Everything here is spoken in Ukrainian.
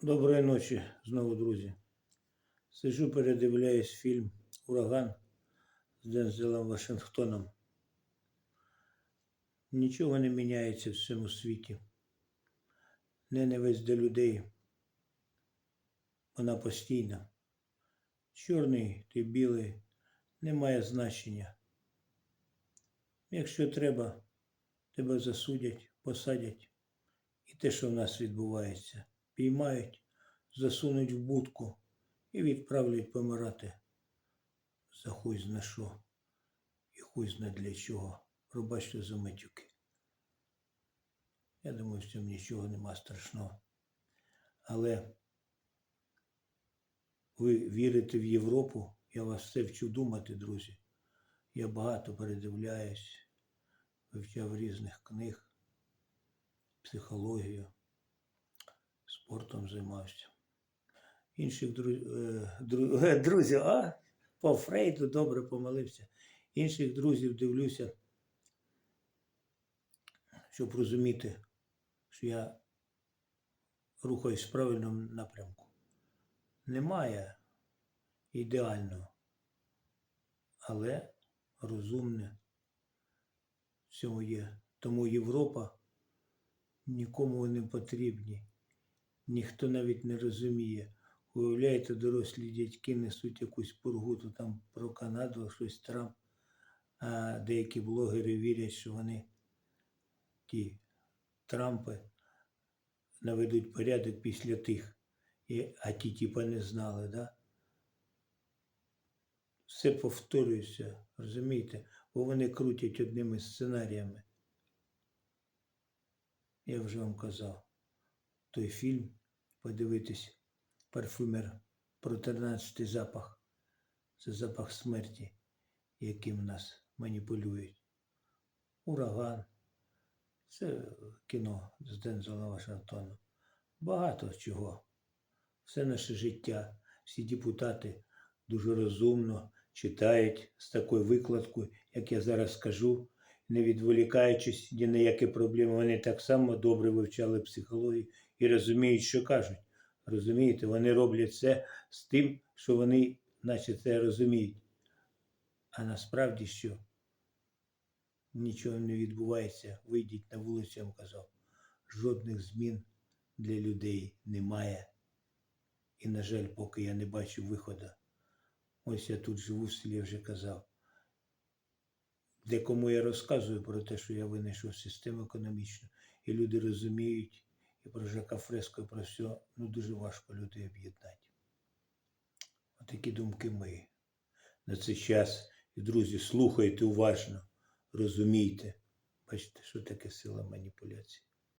Доброї ночі знову, друзі. Сиджу, передивляюсь фільм Ураган з Дензелом Вашингтоном. Нічого не міняється в цьому світі. Ненависть до людей. Вона постійна. Чорний ти білий не має значення. Якщо треба, тебе засудять, посадять. І те, що в нас відбувається, піймають, засунуть в будку і відправлять помирати за хуй зна що і хуй зна для чого. Пробачте за матюки. Я думаю, в цьому нічого нема страшного. Але ви вірите в Європу, я вас все вчу думати, друзі. Я багато передивляюсь, вивчав різних книг психологію, спортом займався. Інших друзів, друзів, а по Фрейду добре помилився. Інших друзів дивлюся, щоб розуміти, що я рухаюсь в правильному напрямку. Немає ідеального, але розумне в цьому є. Тому Європа нікому не потрібні. Ніхто навіть не розуміє. Уявляєте, дорослі дядьки несуть якусь пургу там про Канаду, щось Трамп. А деякі блогери вірять, що вони ті Трампи наведуть порядок після тих, І, а ті типа не знали, да? Все повторюється, розумієте, бо вони крутять одними сценаріями. Я вже вам казав, той фільм подивитись парфюмер про 13 запах. Це запах смерті, яким нас маніпулюють. Ураган. Це кіно з Дензела Вашингтона. Багато чого. Все наше життя, всі депутати дуже розумно читають з такою викладкою, як я зараз скажу не відволікаючись ні на які проблеми, вони так само добре вивчали психологію і розуміють, що кажуть. Розумієте, вони роблять це з тим, що вони, наче це розуміють. А насправді що? Нічого не відбувається. Вийдіть на вулицю, я вам казав. Жодних змін для людей немає. І, на жаль, поки я не бачу виходу. Ось я тут живу в селі, вже казав декому я розказую про те, що я винайшов систему економічну, і люди розуміють і про Жака Фреско, і про все, ну дуже важко людей об'єднати. Отакі думки мої. На цей час, і друзі, слухайте уважно, розумійте. Бачите, що таке сила маніпуляції.